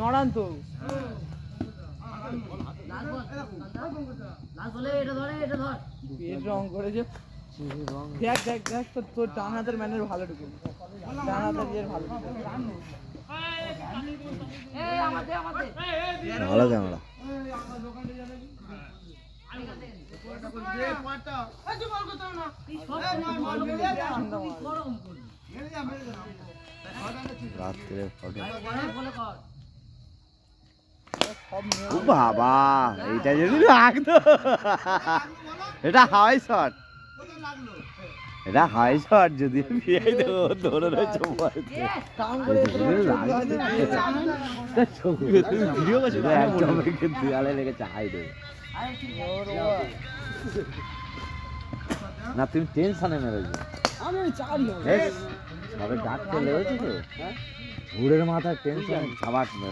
নড়ান তো রং করেছে। দেখ দেখ দেখ তোর তোর ডান হাতের ম্যানের ভালো ঢুকে ডান হাতের ইয়ের ভালো ভালো ক্যামেরা রাত্রে ফটো ও বাবা এইটা যদি লাগতো। এটা হাই শট। এটা হাই শট যদি দেবো ধরে রয়েছে ভিডিও করছ দেয়ালে লেগেছে হাই দেবে না তুমি টেনশনে মেরেছো। সবে ডাকতে লেগেছে তো। ঘুরের মাথায় টেনশন তো।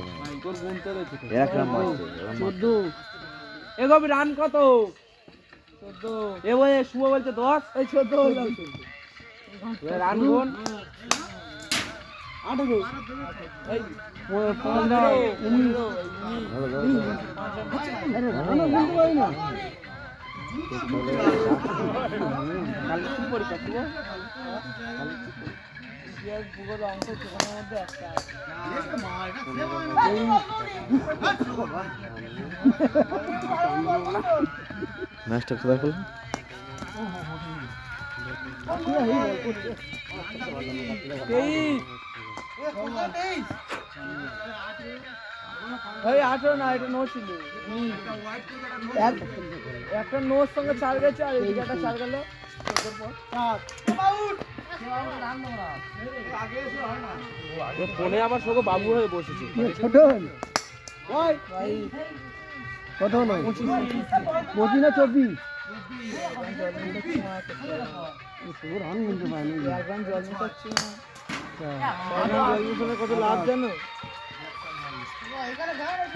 এরকম মারছে চোদ্দ। এ রান কত? চোদ্দ। এ শুভ বলছে দশ? এই চোদ্দ রান গুন আঠারো। এই পনেরো উনিশ। ম্যাচটা কোথায় করলাম তেইশ ওই আঠেরো না এটা নো ছিল। একটা নোর সঙ্গে চার গেছে আর এদিকে একটা চার গেল। ফোনে আবার সঙ্গে বাবু হয়ে বসেছে। ছোট ভাই কত নয় পঁচিশ না চব্বিশ? রান পারিনি। জল মিটালে কত লাভ জানো?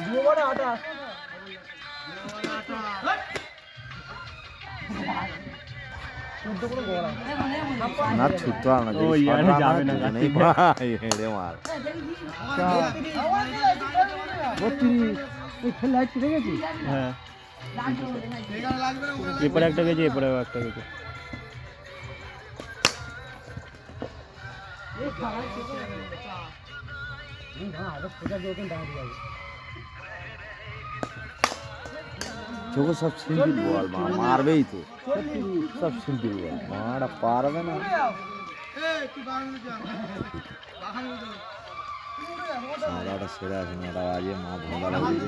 দু ওভারে আঠাশ না ছুটতে পারো না যদি ওই shot আরে run যাবে হয়, না, দুজনেই ভাই, হেঁড়ে মার বত্রিশ এই খেলা ছুটে গেছি হ্যাঁ এরপরে একটা গেছে এরপরে একটা গেছে চোখে সব সিম্পল বল মা মারবেই তো। সব সিম্পল বল মারা পারবে না। সাদাটা সেরা আছে নটা বাজে মা ভাঙা লাগবে